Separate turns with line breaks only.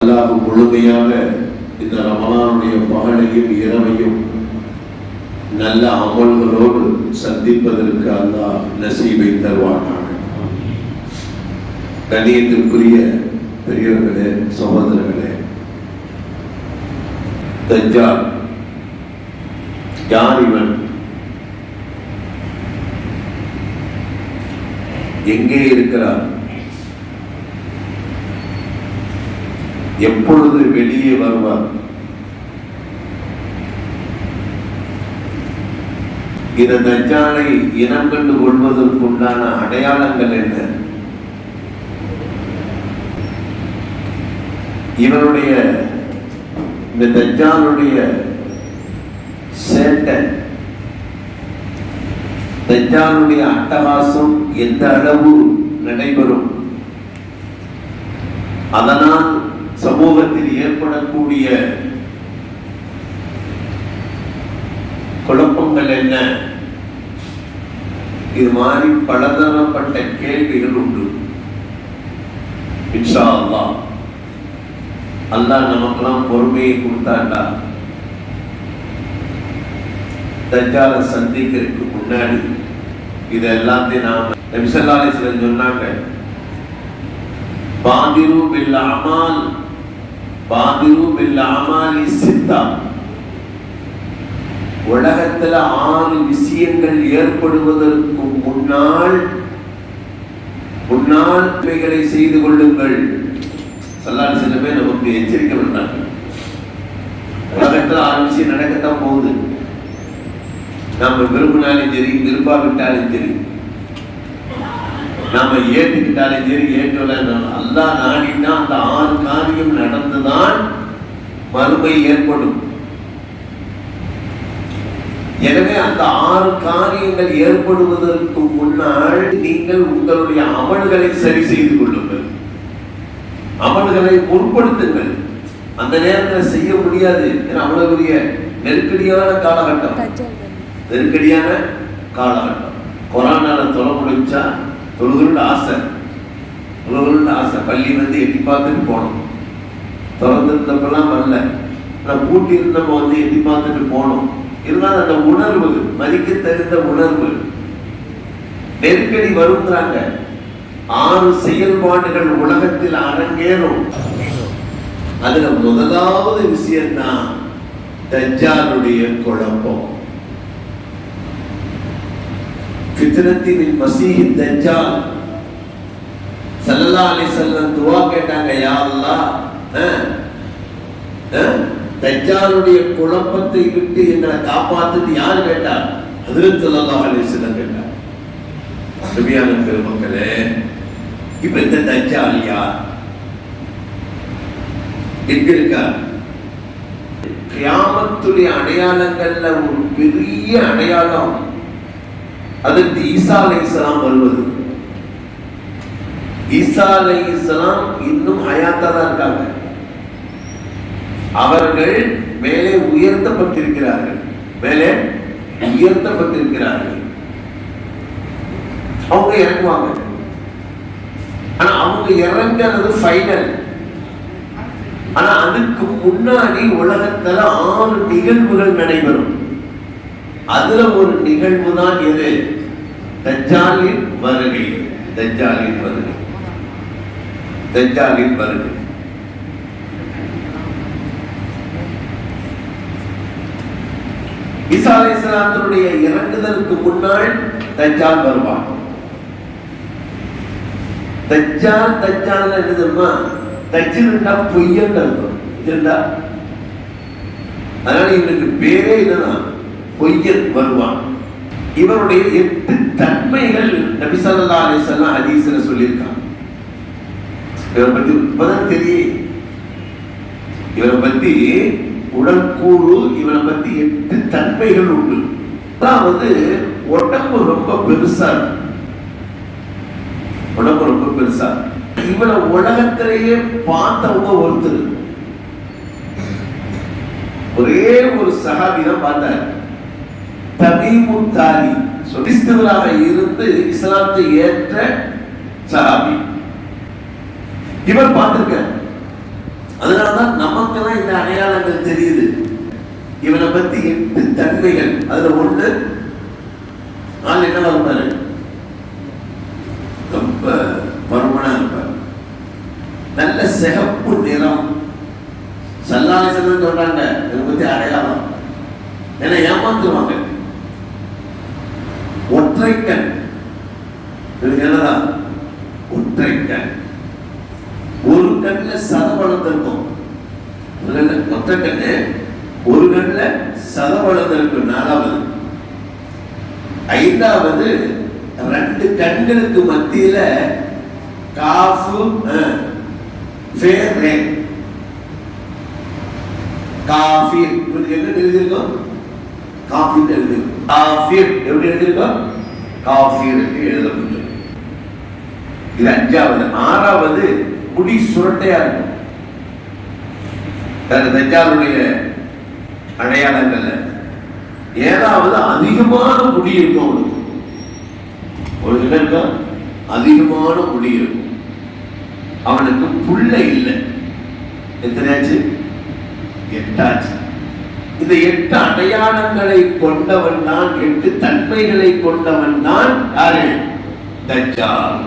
அல்லாஹ் முழுமையாக இந்த ரமலானுடைய பகலையும் இரவையும் நல்ல அமல்களோடு சந்திப்பதற்கு அல்லாஹ் நசீபை தருவானாக. கண்ணியத்திற்குரிய பெரியவர்களே சகோதரர்களே தஜ்ஜால் யார் இவன்? எங்கே இருக்கிறான்? எப்பொழுது வெளியே வருவார்? இந்த தஜாலை இனம் கண்டு கொள்வதற்குண்டான அடையாளங்கள் என்ன? இவருடைய இந்த தஜாலுடைய சேட்டை தஜாலுடைய அட்டகாசம் எந்த அளவு நடைபெறும்? அதனால் சமூகத்தில் ஏற்படக்கூடிய குழப்பங்கள் என்ன? இது மாதிரி பலதரப்பட்ட கேள்விகள் உண்டு. இன்ஷா அல்லாஹ் அல்லாஹ் நமக்கெல்லாம் பொறுமையை கொடுத்தாண்டா? தஞ்சால சந்திக்கிறதுக்கு முன்னாடி இது எல்லாத்தையும் நாம சிலர் சொன்னாங்க. பாதிரும் இல்லாமல் பாதிரு பில் அமாலி சித்தா. உலகத்துல ஆறு விஷயங்கள் ஏற்படுவதற்கு முன்னால் முன்னால் இவைகளை செய்து கொள்ளுங்கள். சல்லால் சில பேர் நமக்கு எச்சரிக்கை பண்ணாங்க உலகத்துல ஆறு விஷயம் நடக்கத்தான் போகுது. நாம விரும்பினாலும் சரி விரும்பாவிட்டாலும் சரி நாம ஏற்றுக்கிட்டாலும் சரி ஏற்றல அல்லா நாடினா அந்த ஆறு காரியம் நடந்துதான் மறுமை ஏற்படும். எனவே அந்த ஆறு காரியங்கள் ஏற்படுவதற்கு முன்னால் நீங்கள் உங்களுடைய அமல்களை சரி செய்து கொள்ளுங்கள். அமல்களை முற்படுத்துங்கள். அந்த நேரத்தில் செய்ய முடியாது. ஏன்னா அவ்வளவு பெரிய நெருக்கடியான காலகட்டம். நெருக்கடியான காலகட்டம். கொரோனால தொலை முடிச்சா தொழுகணும்னு ஆசை. தொழுகணும்னு ஆசை. பள்ளி வந்து எட்டி பார்த்துட்டு போனோம். திறந்திருந்தப்பெல்லாம் வரல. ஆனால் பூட்டி இருந்தப்போ வந்து எட்டி பார்த்துட்டு போனோம். இருந்தாலும் அந்த உணர்வு மதிக்க தகுந்த உணர்வு நெருக்கடி வருங்கிறாங்க. ஆறு செயல்பாடுகள் உலகத்தில் அரங்கேறும். அதுல முதலாவது விஷயம்தான் தஜ்ஜாலுடைய குழப்பம். ஃபித்ரத்தின் மசீஹி தஜ்ஜால். ஸல்லல்லாஹு அலைஹி வஸல்லம் துஆ கேட்டாங்க யா அல்லாஹ் தஜ்ஜாலுடைய குழப்பத்தை விட்டு எங்களை காப்பாத்துட்டு யார் கேட்டா? ஹஜ்ரத் சல்லல்லா அலைஹி வஸல்லம் கேட்டார் அருமையான பெருமக்களே இப்ப இந்த தஜ்ஜால் யார்? எங்க இருக்கார் கியாமத்துடைய அடையாளங்கள்ல ஒரு பெரிய அடையாளம் அதற்கு ஈசா அலை இஸ்லாம் வருவது. ஈசா அலை இஸ்லாம் இன்னும் ஹயாத்தா தான் இருக்காங்க. அவர்கள் மேலே உயர்த்தப்பட்டிருக்கிறார்கள். மேலே உயர்த்தப்பட்டிருக்கிறார்கள். அவங்க இறங்குவாங்க. ஆனா அவங்க இறங்குறது ஃபைனல் ஆனா அதுக்கு முன்னாடி உலகத்துல ஆறு நிகழ்வுகள் நடைபெறும். அதுல ஒரு நிகழ்வு தான் எது? தஜாலின் வருகை. தஜாலின் வருகை. தஜாலின் வருகை. ஈசா அலைஹிஸ்ஸலாத்தினுடைய இறங்குதலுக்கு முன்னால் தஜால் வருவான். தஜ்ஜால் தஜ்ஜால் எழுதுமா தெரியுமா? பொய்யன்னு அர்த்தம். இருந்தா அதனால இவனுக்கு பேரே என்னன்னா பொய்யன் வருவான். இவருடைய எட்டு தன்மைகள் நபி ஸல்லல்லாஹு அலைஹி வஸல்லம் ஹதீஸ்ல சொல்லியிருக்காங்க. இவரை பத்தி இப்பதான் தெரியும். இவரை பத்தி உடற்கூறு இவரை பத்தி எட்டு தன்மைகள் உண்டு. அதாவது உடம்பு ரொம்ப பெருசா உடம்பு ரொம்ப பெருசா இவரை உலகத்திலேயே பார்த்தவங்க ஒருத்தர். ஒரே ஒரு சகாபிதம் தான் பார்த்தார். தபீமு தாரி இருந்து இஸ்லாத்தை ஏற்ற சஹாபி. இவர் பார்த்திருக்க அதனாலதான் நமக்கு தான் இந்த அடையாளங்கள் தெரியுது. இவனை பத்தி எட்டு தன்மைகள். அதுல ஒண்ணு ஆள் என்ன இருப்பாரு ரொம்ப பருமனா இருப்பார். நல்ல சிகப்பு நிறம். சல்லாசனம் சொல்றாங்க இதை பத்தி அடையாளம். ஏன்னா ஏமாத்துவாங்க. ஒற்றைக்கண் இதுக்கு ஒற்றைக்கண் ஒரு கண்ணுல சதவளம் இருக்கும். ஒற்றை கண்ணு. ஒரு கண்ணுல சதவளம் இருக்கும். நாலாவது. ஐந்தாவது ரெண்டு கண்களுக்கு மத்தியில காஃபு அஹ், காஃபி. இவருக்கு என்ன எழுதியிருக்கோம்? காஃபி எழுதியிருக்கோம். காஃபி. எப்படி எழுதியிருக்கோம்? காஃபீர் எழுதப்பட்டது இது அஞ்சாவது ஆறாவது முடி சுரட்டையா இருக்கும். அந்த தஞ்சாவூருடைய அடையாளங்கள் ஏதாவது அதிகமான முடி இருக்கும் அவனுக்கு. ஒரு இருக்கும் அதிகமான முடி இருக்கும். அவனுக்கு புள்ள இல்லை. எத்தனையாச்சு? எட்டாச்சு. இந்த எட்டு அடையாளங்களை கொண்டவன் தான் எட்டு தன்மைகளை கொண்டவன் தான் யாரு? தஜ்ஜால்.